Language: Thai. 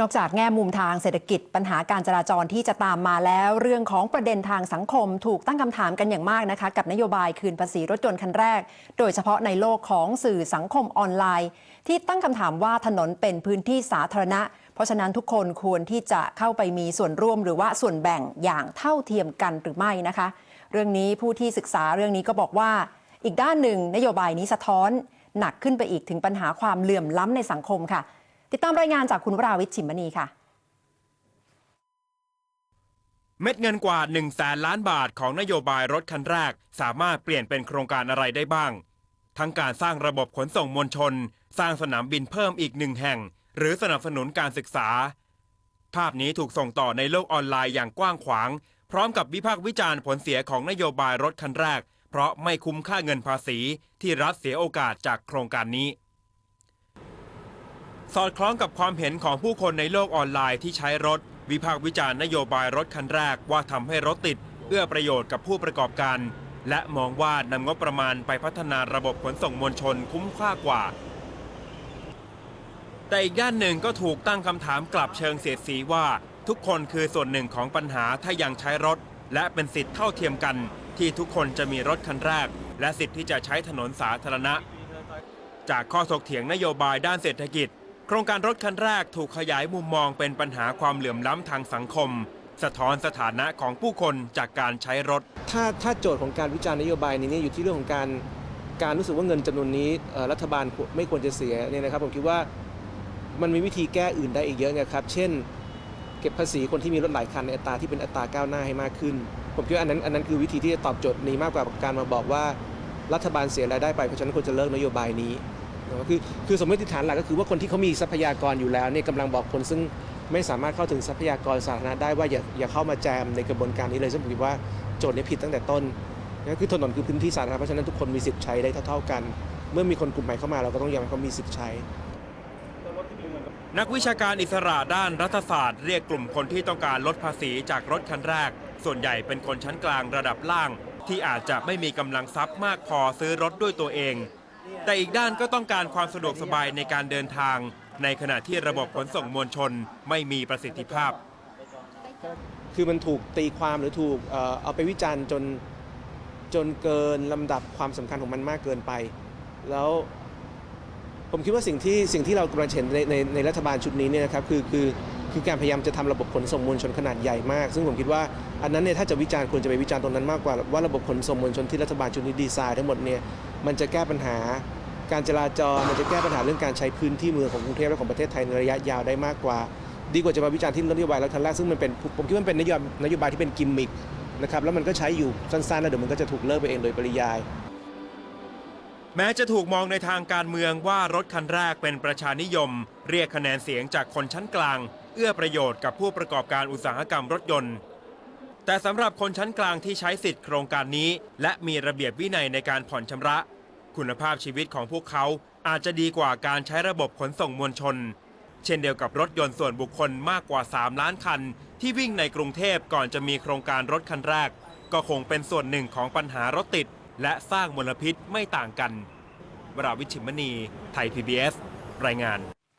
นอกจากแง่มุมทางเศรษฐกิจปัญหาการจราจรที่จะตามมาแล้ว เรื่องของประเด็นทางสังคมถูกตั้งคำถามกันอย่างมากนะคะ กับนโยบายคืนภาษีรถยนต์คันแรก โดยเฉพาะในโลกของสื่อสังคมออนไลน์ ที่ตั้งคำถามว่าถนนเป็นพื้นที่สาธารณะ เพราะฉะนั้นทุกคนควรที่จะเข้าไปมีส่วนร่วมหรือว่าส่วนแบ่งอย่างเท่าเทียมกันหรือไม่นะคะ เรื่องนี้ผู้ที่ศึกษาเรื่องนี้ก็บอกว่า อีกด้านหนึ่งนโยบายนี้สะท้อน หนักขึ้นไปอีกถึงปัญหาความเหลื่อมล้ำในสังคมค่ะ ติดตามรายงานจากคุณวราวิชิมมณีค่ะเม็ดเงินกว่า1นึ่งแสนล้านบาทของนโยบายรถคันแรก สามารถเปลี่ยนเป็นโครงการอะไรได้บ้าง ทั้งการสร้างระบบขนส่งมวลชน สร้างสนามบินเพิ่มอีกหนึ่งแห่ง หรือสนับสนุนการศึกษา ภาพนี้ถูกส่งต่อในโลกออนไลน์อย่างกว้างขวาง พร้อมกับวิพากษ์วิจารณ์ผลเสียของนโยบายรถคันแรก เพราะไม่คุ้มค่าเงินภาษีที่รัฐเสียโอกาสจากโครงการนี้ สอดคล้องกับความเห็นของผู้คนในโลกออนไลน์ที่ใช้รถ วิพากษ์วิจารณ์นโยบายรถคันแรกว่าทำให้รถติด เอื้อประโยชน์กับผู้ประกอบการ และมองว่านำงบประมาณไปพัฒนาระบบขนส่งมวลชนคุ้มค่ากว่า แต่อีกด้านหนึ่งก็ถูกตั้งคำถามกลับเชิงเสียดสีว่า ทุกคนคือส่วนหนึ่งของปัญหาถ้ายังใช้รถ และเป็นสิทธิ์เท่าเทียมกัน ที่ทุกคนจะมีรถคันแรก และสิทธิ์ที่จะใช้ถนนสาธารณะ จากข้อถกเถียงนโยบายด้านเศรษฐกิจ โครงการรถคันแรกถูกขยายมุมมองเป็นปัญหาความเหลื่อมล้ำทางสังคม สะท้อนสถานะของผู้คนจากการใช้รถ ถ้าถ้าโจทย์ของการวิจารณ์นโยบายนี้เนี่ยอยู่ที่เรื่องของการการรู้สึกว่าเงินจำนวนนี้เอ่อรัฐบาลไม่ควรจะเสียเนี่ยนะครับผมคิดว่ามันมีวิธีแก้อื่นได้อีกเยอะนะครับ เช่น เก็บภาษีคนที่มีรถหลายคันในอัตราที่เป็นอัตราก้าวหน้าให้มากขึ้น ผมคิดว่าอันนั้นอันนั้นคือวิธีที่จะตอบโจทย์นี้มากกว่าการมาบอกว่ารัฐบาลเสียรายได้ไปเพราะฉะนั้นควรจะเลิกนโยบายนี้ คือคือสมมติฐานหลักก็คือว่าคนที่เขามีทรัพยากรอยู่แล้วเนี่ยกำลังบอกคนซึ่งไม่สามารถเข้าถึงทรัพยากรสาธารณะได้ว่าอย่าอย่าเข้ามาแจมในกระบวนการนี้เลยซึ่งผมคิดว่าโจทย์นี้ผิดตั้งแต่ต้นนะคือถนนคือพื้นที่สาธารณะเพราะฉะนั้นทุกคนมีสิทธิ์ใช้ได้เท่าๆกัน เมื่อมีคนกลุ่มใหม่เข้ามาเราก็ต้องยอมให้เขามีสิทธิ์ใช้ นักวิชาการอิสระด้านรัฐศาสตร์เรียกกลุ่มคนที่ต้องการลดภาษีจากรถคันแรก ส่วนใหญ่เป็นคนชั้นกลางระดับล่าง ที่อาจจะไม่มีกำลังทรัพย์มากพอซื้อรถด้วยตัวเอง แต่อีกด้านก็ต้องการความสะดวกสบายในการเดินทาง ในขณะที่ระบบขนส่งมวลชนไม่มีประสิทธิภาพ คือมันถูกตีความหรือถูกเอาไปวิจารณ์จนจนเกินลำดับความสำคัญของมันมากเกินไป แล้วผมคิดว่าสิ่งที่สิ่งที่เรากำลังเห็นในในในรัฐบาลชุดนี้เนี่ยนะครับคือคือคือการพยายามจะทำระบบขนส่งมวลชนขนาดใหญ่มาก ซึ่งผมคิดว่าอันนั้นเนี่ยถ้าจะวิจารณ์ควรจะไปวิจารณ์ตรงนั้นมากกว่าว่าระบบขนส่งมวลชนที่รัฐบาลชุดนี้ดีไซน์ทั้งหมดเนี่ยมันจะแก้ปัญหา การจราจรมันจะแก้ปัญหาเรื่องการใช้พื้นที่เมืองของกรุงเทพและของประเทศไทยในระยะยาวได้มากกว่า ดีกว่าจะมาวิจารณ์ที่นโยบายรัฐแรกซึ่งมันเป็นผมคิดว่ามันเป็นนโยบายนโยบายที่เป็นกิมมิคนะครับแล้วมันก็ใช้อยู่สั้นๆแล้วเดี๋ยวมันก็จะถูกเลิกไปเองโดยปริยาย แม้จะถูกมองในทางการเมืองว่ารถคันแรกเป็นประชานิยม เรียกคะแนนเสียงจากคนชั้นกลาง เอื้อประโยชน์กับผู้ประกอบการอุตสาหกรรมรถยนต์ แต่สำหรับคนชั้นกลางที่ใช้สิทธิ์โครงการนี้ และมีระเบียบวินัยในการผ่อนชำระ คุณภาพชีวิตของพวกเขาอาจจะดีกว่าการใช้ระบบขนส่งมวลชน เช่นเดียวกับรถยนต์ส่วนบุคคลมากกว่า 3 ล้านคัน ที่วิ่งในกรุงเทพก่อนจะมีโครงการรถคันแรก ก็คงเป็นส่วนหนึ่งของปัญหารถติด และสร้างมลพิษไม่ต่างกันวราวิชิมณี ไทย PBS รายงาน